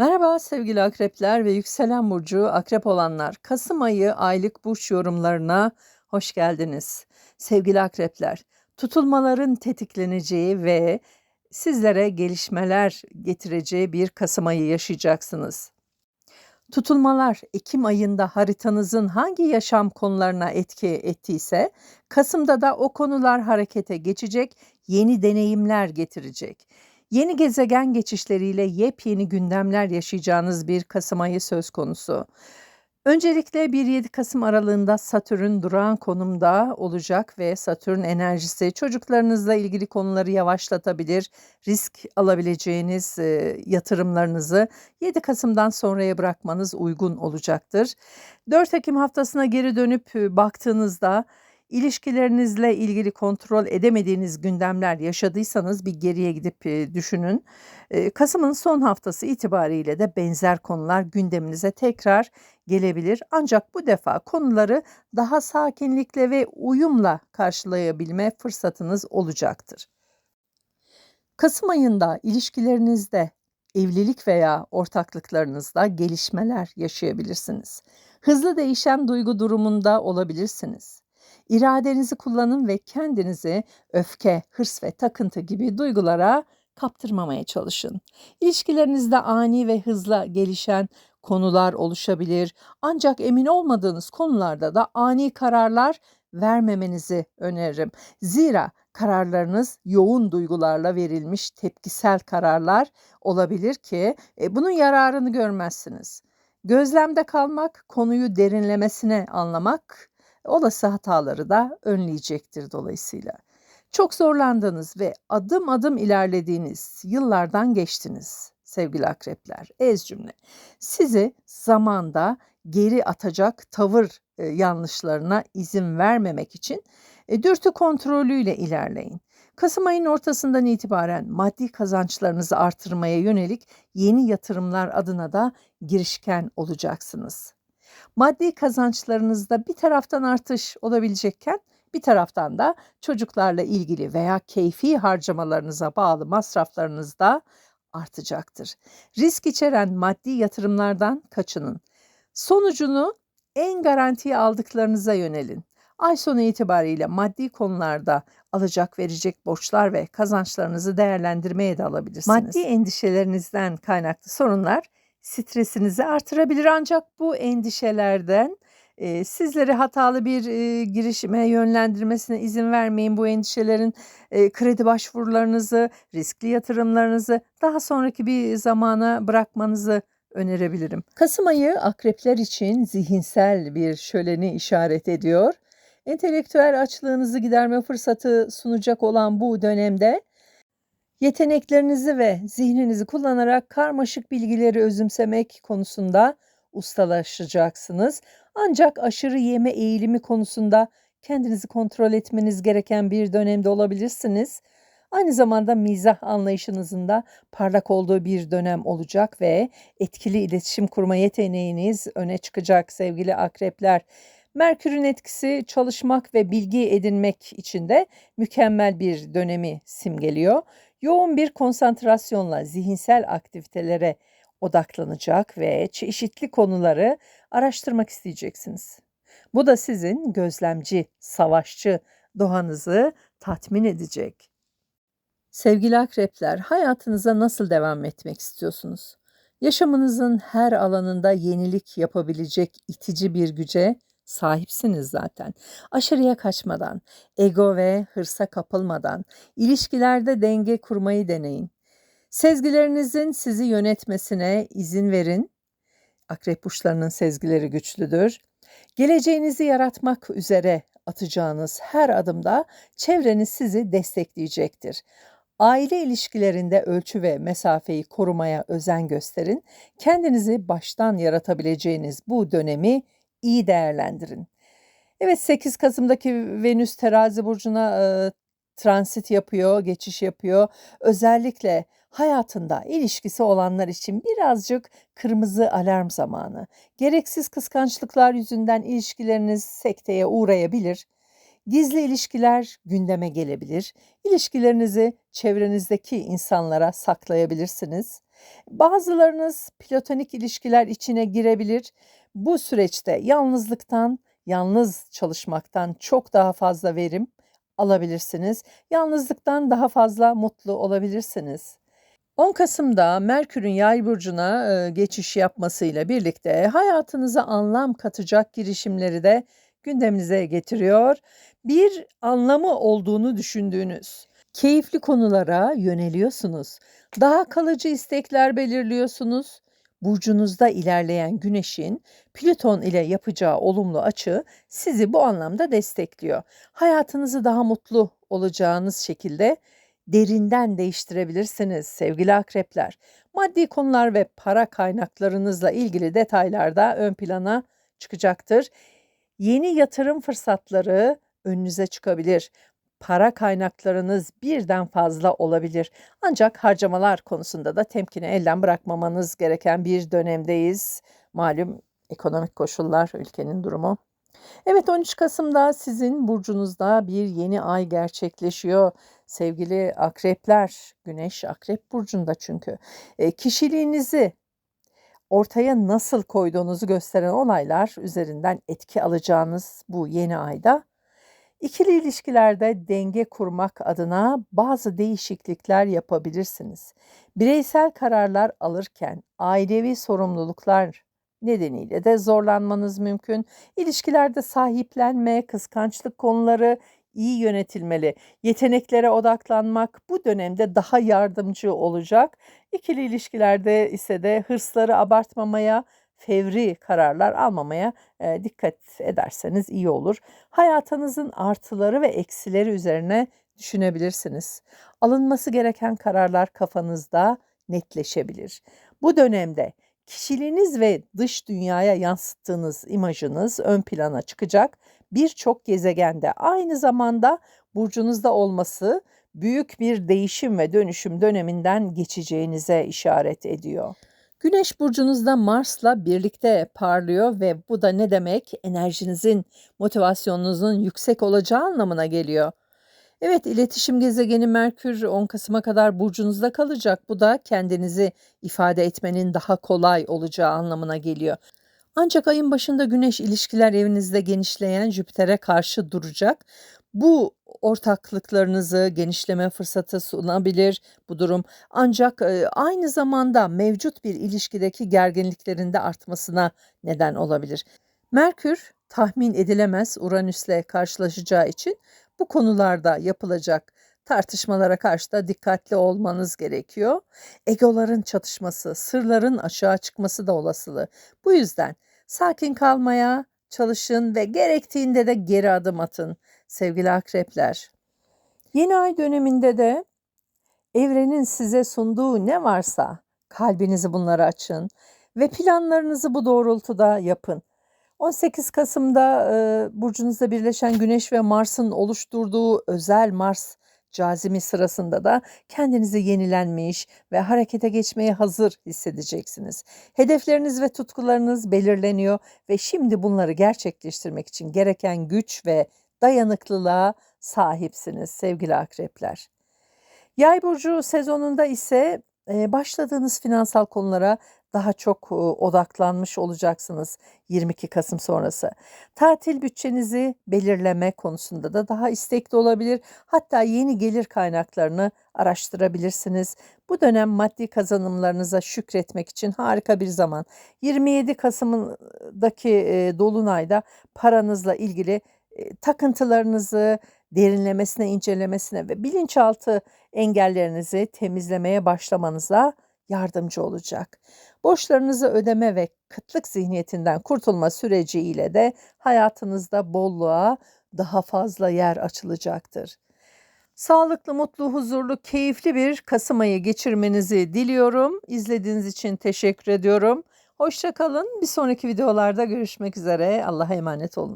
Merhaba sevgili akrepler ve yükselen burcu akrep olanlar. Kasım ayı aylık burç yorumlarına hoş geldiniz. Sevgili akrepler, tutulmaların tetikleneceği ve sizlere gelişmeler getireceği bir Kasım ayı yaşayacaksınız. Tutulmalar Ekim ayında haritanızın hangi yaşam konularına etki ettiyse, Kasım'da da o konular harekete geçecek, yeni deneyimler getirecek. Yeni gezegen geçişleriyle yepyeni gündemler yaşayacağınız bir Kasım ayı söz konusu. Öncelikle 1-7 Kasım aralığında Satürn durağan konumda olacak ve Satürn enerjisi çocuklarınızla ilgili konuları yavaşlatabilir, risk alabileceğiniz e, yatırımlarınızı 7 Kasım'dan sonraya bırakmanız uygun olacaktır. 4 Ekim haftasına geri dönüp e, baktığınızda İlişkilerinizle ilgili kontrol edemediğiniz gündemler yaşadıysanız bir geriye gidip e, düşünün. E, Kasım'ın son haftası itibariyle de benzer konular gündeminize tekrar gelebilir. Ancak bu defa konuları daha sakinlikle ve uyumla karşılayabilme fırsatınız olacaktır. Kasım ayında ilişkilerinizde evlilik veya ortaklıklarınızda gelişmeler yaşayabilirsiniz. Hızlı değişen duygu durumunda olabilirsiniz. İradenizi kullanın ve kendinizi öfke, hırs ve takıntı gibi duygulara kaptırmamaya çalışın. İlişkilerinizde ani ve hızla gelişen konular oluşabilir. Ancak emin olmadığınız konularda da ani kararlar vermemenizi öneririm. Zira kararlarınız yoğun duygularla verilmiş tepkisel kararlar olabilir ki e, bunun yararını görmezsiniz. Gözlemde kalmak, konuyu derinlemesine anlamak olası hataları da önleyecektir dolayısıyla. Çok zorlandığınız ve adım adım ilerlediğiniz yıllardan geçtiniz sevgili akrepler. Ez cümle. Sizi zamanda geri atacak tavır e, yanlışlarına izin vermemek için e, dürtü kontrolüyle ilerleyin. Kasım ayının ortasından itibaren maddi kazançlarınızı artırmaya yönelik yeni yatırımlar adına da girişken olacaksınız. Maddi kazançlarınızda bir taraftan artış olabilecekken bir taraftan da çocuklarla ilgili veya keyfi harcamalarınıza bağlı masraflarınız da artacaktır. Risk içeren maddi yatırımlardan kaçının. Sonucunu en garantiye aldıklarınıza yönelin. Ay sonu itibariyle maddi konularda alacak verecek borçlar ve kazançlarınızı değerlendirmeye de alabilirsiniz. Maddi endişelerinizden kaynaklı sorunlar stresinizi artırabilir ancak bu endişelerden e, sizleri hatalı bir e, girişime yönlendirmesine izin vermeyin. Bu endişelerin e, kredi başvurularınızı, riskli yatırımlarınızı daha sonraki bir zamana bırakmanızı önerebilirim. Kasım ayı akrepler için zihinsel bir şöleni işaret ediyor. Entelektüel açlığınızı giderme fırsatı sunacak olan bu dönemde Yeteneklerinizi ve zihninizi kullanarak karmaşık bilgileri özümsemek konusunda ustalaşacaksınız. Ancak aşırı yeme eğilimi konusunda kendinizi kontrol etmeniz gereken bir dönemde olabilirsiniz. Aynı zamanda mizah anlayışınızın da parlak olduğu bir dönem olacak ve etkili iletişim kurma yeteneğiniz öne çıkacak sevgili akrepler. Merkür'ün etkisi çalışmak ve bilgi edinmek için de mükemmel bir dönemi simgeliyor yoğun bir konsantrasyonla zihinsel aktivitelere odaklanacak ve çeşitli konuları araştırmak isteyeceksiniz. Bu da sizin gözlemci, savaşçı doğanızı tatmin edecek. Sevgili akrepler, hayatınıza nasıl devam etmek istiyorsunuz? Yaşamınızın her alanında yenilik yapabilecek itici bir güce sahipsiniz zaten. Aşırıya kaçmadan, ego ve hırsa kapılmadan, ilişkilerde denge kurmayı deneyin. Sezgilerinizin sizi yönetmesine izin verin. Akrep burçlarının sezgileri güçlüdür. Geleceğinizi yaratmak üzere atacağınız her adımda çevreniz sizi destekleyecektir. Aile ilişkilerinde ölçü ve mesafeyi korumaya özen gösterin. Kendinizi baştan yaratabileceğiniz bu dönemi iyi değerlendirin. Evet 8 Kasım'daki Venüs terazi burcuna e, transit yapıyor, geçiş yapıyor. Özellikle hayatında ilişkisi olanlar için birazcık kırmızı alarm zamanı. Gereksiz kıskançlıklar yüzünden ilişkileriniz sekteye uğrayabilir. Gizli ilişkiler gündeme gelebilir. İlişkilerinizi çevrenizdeki insanlara saklayabilirsiniz. Bazılarınız platonik ilişkiler içine girebilir. Bu süreçte yalnızlıktan, yalnız çalışmaktan çok daha fazla verim alabilirsiniz. Yalnızlıktan daha fazla mutlu olabilirsiniz. 10 Kasım'da Merkür'ün Yay burcuna e, geçiş yapmasıyla birlikte hayatınıza anlam katacak girişimleri de gündeminize getiriyor. Bir anlamı olduğunu düşündüğünüz keyifli konulara yöneliyorsunuz. Daha kalıcı istekler belirliyorsunuz. Burcunuzda ilerleyen Güneş'in Plüton ile yapacağı olumlu açı sizi bu anlamda destekliyor. Hayatınızı daha mutlu olacağınız şekilde derinden değiştirebilirsiniz sevgili akrepler. Maddi konular ve para kaynaklarınızla ilgili detaylar da ön plana çıkacaktır. Yeni yatırım fırsatları önünüze çıkabilir. Para kaynaklarınız birden fazla olabilir. Ancak harcamalar konusunda da temkini elden bırakmamanız gereken bir dönemdeyiz. Malum ekonomik koşullar, ülkenin durumu. Evet 13 Kasım'da sizin burcunuzda bir yeni ay gerçekleşiyor. Sevgili akrepler, Güneş akrep burcunda çünkü. E, kişiliğinizi ortaya nasıl koyduğunuzu gösteren olaylar üzerinden etki alacağınız bu yeni ayda İkili ilişkilerde denge kurmak adına bazı değişiklikler yapabilirsiniz. Bireysel kararlar alırken ailevi sorumluluklar nedeniyle de zorlanmanız mümkün. İlişkilerde sahiplenme, kıskançlık konuları iyi yönetilmeli. Yeteneklere odaklanmak bu dönemde daha yardımcı olacak. İkili ilişkilerde ise de hırsları abartmamaya, fevri kararlar almamaya dikkat ederseniz iyi olur. Hayatınızın artıları ve eksileri üzerine düşünebilirsiniz. Alınması gereken kararlar kafanızda netleşebilir. Bu dönemde kişiliğiniz ve dış dünyaya yansıttığınız imajınız ön plana çıkacak. Birçok gezegende aynı zamanda burcunuzda olması büyük bir değişim ve dönüşüm döneminden geçeceğinize işaret ediyor. Güneş burcunuzda Mars'la birlikte parlıyor ve bu da ne demek? Enerjinizin, motivasyonunuzun yüksek olacağı anlamına geliyor. Evet, iletişim gezegeni Merkür 10 Kasım'a kadar burcunuzda kalacak. Bu da kendinizi ifade etmenin daha kolay olacağı anlamına geliyor. Ancak ayın başında Güneş ilişkiler evinizde genişleyen Jüpiter'e karşı duracak. Bu ortaklıklarınızı genişleme fırsatı sunabilir bu durum. Ancak aynı zamanda mevcut bir ilişkideki gerginliklerin de artmasına neden olabilir. Merkür tahmin edilemez Uranüs'le karşılaşacağı için bu konularda yapılacak tartışmalara karşı da dikkatli olmanız gerekiyor. Egoların çatışması, sırların açığa çıkması da olasılığı. Bu yüzden sakin kalmaya çalışın ve gerektiğinde de geri adım atın sevgili akrepler. Yeni ay döneminde de evrenin size sunduğu ne varsa kalbinizi bunlara açın ve planlarınızı bu doğrultuda yapın. 18 Kasım'da e, burcunuzda birleşen Güneş ve Mars'ın oluşturduğu özel Mars cazimi sırasında da kendinizi yenilenmiş ve harekete geçmeye hazır hissedeceksiniz. Hedefleriniz ve tutkularınız belirleniyor ve şimdi bunları gerçekleştirmek için gereken güç ve dayanıklılığa sahipsiniz sevgili akrepler. Yay burcu sezonunda ise başladığınız finansal konulara daha çok odaklanmış olacaksınız 22 Kasım sonrası. Tatil bütçenizi belirleme konusunda da daha istekli olabilir. Hatta yeni gelir kaynaklarını araştırabilirsiniz. Bu dönem maddi kazanımlarınıza şükretmek için harika bir zaman. 27 Kasım'daki dolunayda paranızla ilgili takıntılarınızı derinlemesine, incelemesine ve bilinçaltı engellerinizi temizlemeye başlamanıza yardımcı olacak. Borçlarınızı ödeme ve kıtlık zihniyetinden kurtulma süreci ile de hayatınızda bolluğa daha fazla yer açılacaktır. Sağlıklı, mutlu, huzurlu, keyifli bir Kasım ayı geçirmenizi diliyorum. İzlediğiniz için teşekkür ediyorum. Hoşçakalın. Bir sonraki videolarda görüşmek üzere. Allah'a emanet olun.